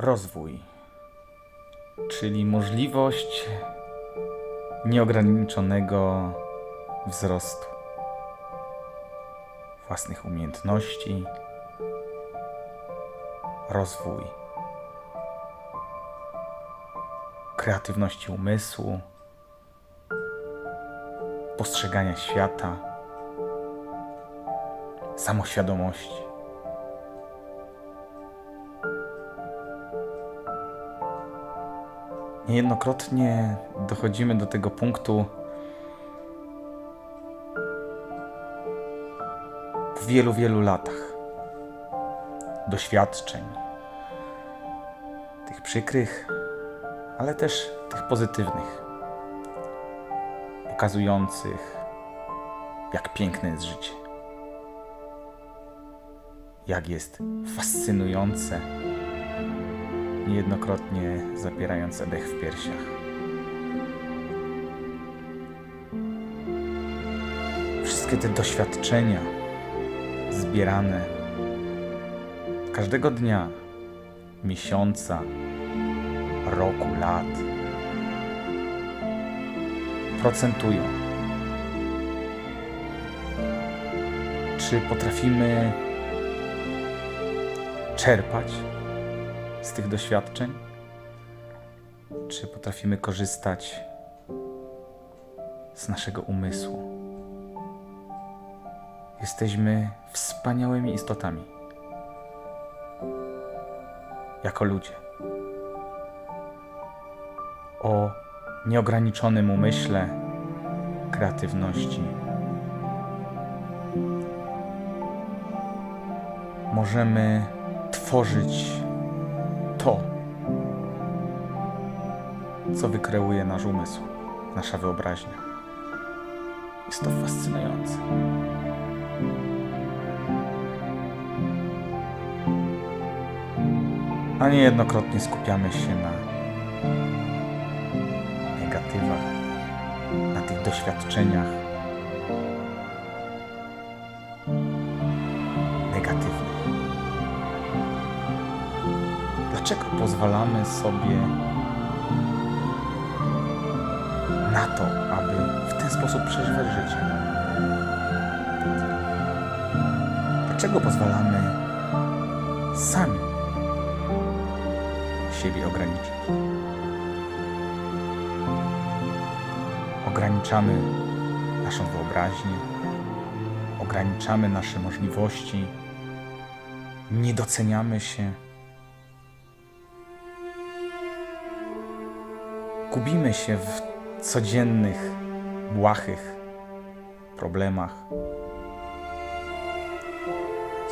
rozwój, czyli możliwość nieograniczonego wzrostu własnych umiejętności, rozwój kreatywności umysłu, postrzegania świata, samoświadomości. Niejednokrotnie dochodzimy do tego punktu w wielu, wielu latach doświadczeń, tych przykrych, ale też tych pozytywnych, pokazujących, jak piękne jest życie, jak jest fascynujące, niejednokrotnie zapierające dech w piersiach. Wszystkie te doświadczenia zbierane każdego dnia, miesiąca, roku, lat procentują. Czy potrafimy czerpać z tych doświadczeń? Czy potrafimy korzystać z naszego umysłu? Jesteśmy wspaniałymi istotami jako ludzie o nieograniczonym umyśle, kreatywności. Możemy tworzyć to, co wykreuje nasz umysł, nasza wyobraźnia. Jest to fascynujące. A niejednokrotnie skupiamy się na negatywach, na tych doświadczeniach Dlaczego pozwalamy sobie na to, aby w ten sposób przeżywać życie? Dlaczego pozwalamy sami siebie ograniczyć? ograniczamy naszą wyobraźnię, ograniczamy nasze możliwości, nie doceniamy się. Gubimy się w codziennych, błahych problemach.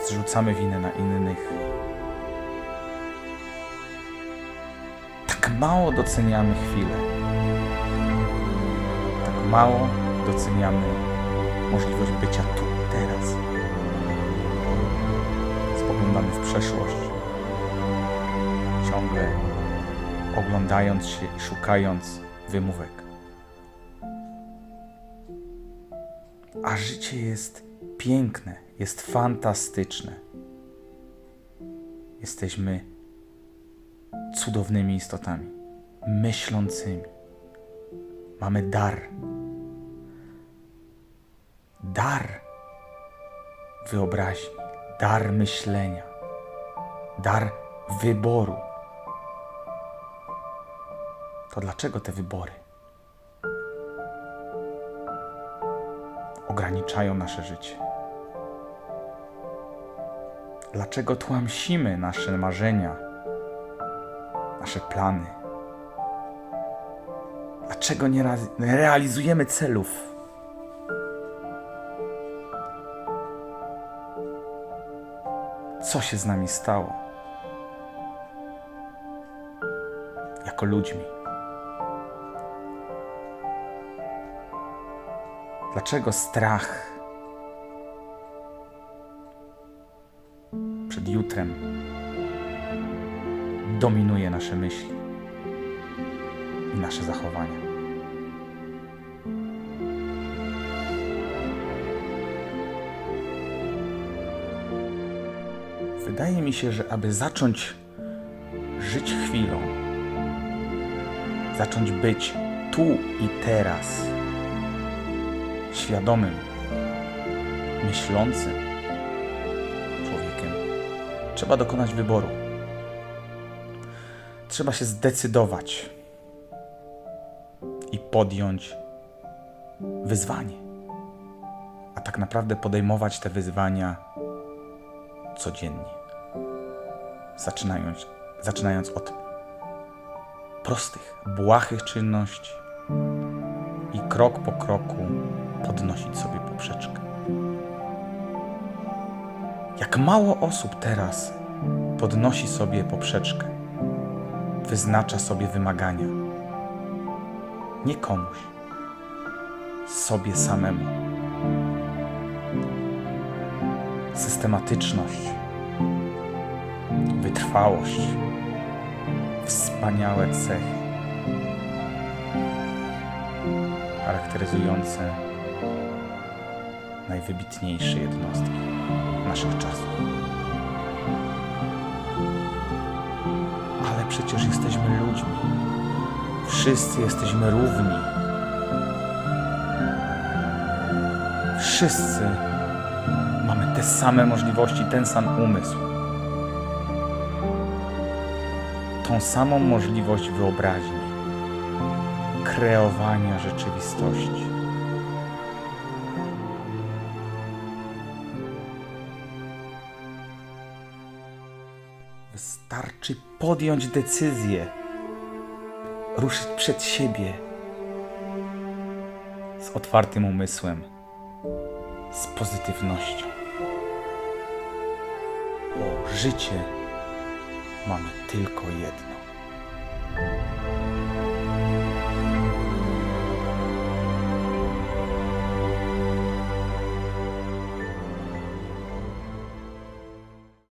Zrzucamy winę na innych. Tak mało doceniamy chwilę tak mało doceniamy możliwość bycia tu, teraz. Spoglądamy w przeszłość, ciągle oglądając się i szukając wymówek. A życie jest piękne, jest fantastyczne. Jesteśmy cudownymi istotami, myślącymi. Mamy dar. Dar wyobraźni, dar myślenia, dar wyboru. To dlaczego te wybory ograniczają nasze życie? Dlaczego tłamsimy nasze marzenia, nasze plany? Dlaczego nie realizujemy celów? Co się z nami stało? Jako ludźmi. Dlaczego strach przed jutrem dominuje nasze myśli i nasze zachowania? Wydaje mi się, że aby zacząć żyć chwilą, zacząć być tu i teraz, świadomym, myślącym człowiekiem, trzeba dokonać wyboru. Trzeba się zdecydować i podjąć wyzwanie. A tak naprawdę podejmować te wyzwania codziennie. Zaczynając, zaczynając od prostych, błahych czynności i krok po kroku podnosić sobie poprzeczkę. Jak mało osób teraz podnosi sobie poprzeczkę, wyznacza sobie wymagania. Nie komuś, sobie samemu. Systematyczność, wytrwałość, wspaniałe cechy charakteryzujące najwybitniejsze jednostki naszych czasów. Ale przecież jesteśmy ludźmi. Wszyscy jesteśmy równi. Wszyscy mamy te same możliwości, ten sam umysł. Tą samą możliwość wyobraźni, kreowania rzeczywistości. Wystarczy podjąć decyzję, ruszyć przed siebie z otwartym umysłem, z pozytywnością. Bo życie mamy tylko jedno.